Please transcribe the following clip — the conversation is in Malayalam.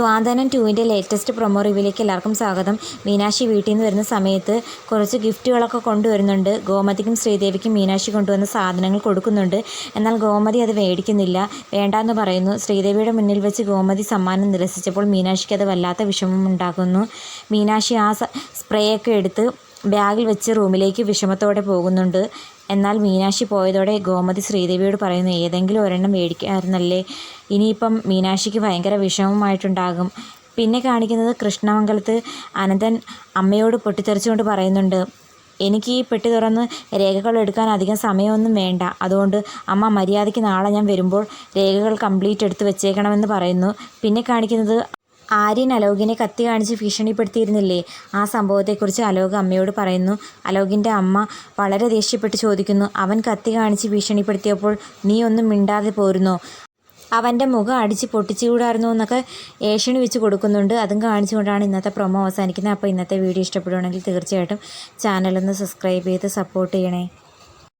സ്വാന്തനം ടുവിന്റെ ലേറ്റസ്റ്റ് പ്രൊമോ റിവ്യൂലേക്ക് എല്ലാവർക്കും സ്വാഗതം. മീനാക്ഷി വീട്ടിൽ നിന്ന് വരുന്ന സമയത്ത് കുറച്ച് ഗിഫ്റ്റുകളൊക്കെ കൊണ്ടുവരുന്നുണ്ട്. ഗോമതിക്കും ശ്രീദേവിക്കും മീനാക്ഷി കൊണ്ടുവന്ന സാധനങ്ങൾ കൊടുക്കുന്നുണ്ട്. എന്നാൽ ഗോമതി അത് മേടിക്കുന്നില്ല. വേണ്ടാന്ന് പറയുന്നു. ശ്രീദേവിയുടെ മുന്നിൽ വെച്ച് ഗോമതി സമ്മാനം നിരസിച്ചപ്പോൾ മീനാക്ഷിക്ക് അത് വല്ലാത്ത വിഷമം ഉണ്ടാക്കുന്നു. മീനാക്ഷി ആ സ്പ്രേയൊക്കെ എടുത്ത് ബാഗിൽ വെച്ച് റൂമിലേക്ക് വിഷമത്തോടെ പോകുന്നുണ്ട്. എന്നാൽ മീനാക്ഷി പോയതോടെ ഗോമതി ശ്രീദേവിയോട് പറയുന്നു ഏതെങ്കിലും ഒരെണ്ണം മേടിക്കായിരുന്നല്ലേ? ഇനിയിപ്പം മീനാക്ഷിക്ക് ഭയങ്കര വിഷമമായിട്ടുണ്ടാകും. പിന്നെ കാണിക്കുന്നത് കൃഷ്ണമംഗലത്ത് അനന്തൻ അമ്മയോട് പൊട്ടിത്തെറിച്ചുകൊണ്ട് പറയുന്നുണ്ട് എനിക്ക് ഈ പെട്ടി തുറന്ന് രേഖകൾ എടുക്കാൻ അധികം സമയമൊന്നും വേണ്ട. അതുകൊണ്ട് അമ്മ മര്യാദയ്ക്ക് നാളെ ഞാൻ വരുമ്പോൾ രേഖകൾ കംപ്ലീറ്റ് എടുത്ത് വെച്ചേക്കണമെന്ന് പറയുന്നു. പിന്നെ കാണിക്കുന്നത് ആര്യൻ അലോകിനെ കത്തി കാണിച്ച് ഭീഷണിപ്പെടുത്തിയിരുന്നില്ലേ? ആ സംഭവത്തെക്കുറിച്ച് അലോക് അമ്മയോട് പറയുന്നു. അലോകിന്റെ അമ്മ വളരെ ദേഷ്യപ്പെട്ട് ചോദിക്കുന്നു. അവൻ കത്തി കാണിച്ച് ഭീഷണിപ്പെടുത്തിയപ്പോൾ നീ ഒന്നും മിണ്ടാതെ പോരുന്നോ? അവന്റെ മുഖം അടിച്ച് പൊട്ടിച്ചുകൂടായിരുന്നു എന്നൊക്കെ ഏഷ്യണി വെച്ച് കൊടുക്കുന്നുണ്ട്. അതും കാണിച്ചുകൊണ്ടാണ് ഇന്നത്തെ പ്രൊമോ അവസാനിക്കുന്നത്. അപ്പോൾ ഇന്നത്തെ വീഡിയോ ഇഷ്ടപ്പെടുകയാണെങ്കിൽ തീർച്ചയായിട്ടും ചാനലൊന്ന് സബ്സ്ക്രൈബ് ചെയ്ത് സപ്പോർട്ട് ചെയ്യണേ.